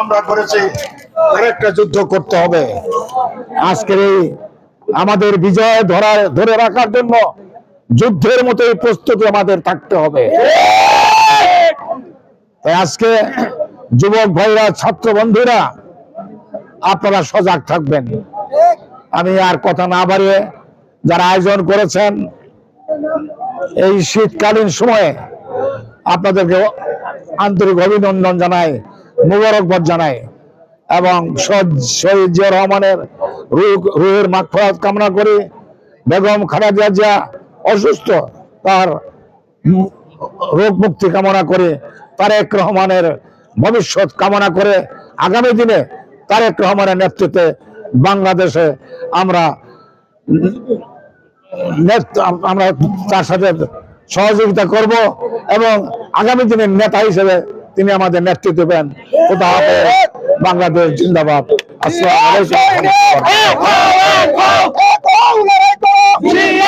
আমরা করেছি। আরেকটা যুদ্ধ করতে হবে। আজকের এই আমাদের বিজয় ধরা, ধরে রাখার জন্য যুদ্ধের মতোই প্রস্তুতি আমাদের থাকতে হবে। আজকে যুবক ভাইরা, ছাত্র বন্ধুরা, আপনারা সজাগ থাকবেন। আমি আর কথা না বাড়িয়ে যারা আয়োজন করেছেন, এই শীতকালীন সময়ে আপনাদেরকে আন্তরিক অভিনন্দন জানাই। মুবারকবাদ জানাই এবং শহীদ জিয়া রহমানের রুহ রুহের মাগফিরাত কামনা করি। বেগম খালেদা জিয়া অসুস্থ, তার রোগ মুক্তি কামনা করে। তারেক রহমানের ভবিষ্যৎ কামনা করে আগামী দিনে তারেক রহমানের নেতৃত্বে বাংলাদেশে আমরা আমরা তার সাথে সহযোগিতা করব এবং আগামী দিনের নেতা হিসেবে তিনি আমাদের নেতৃত্ব দেবেন। বাংলাদেশ জিন্দাবাদ। আসসালাম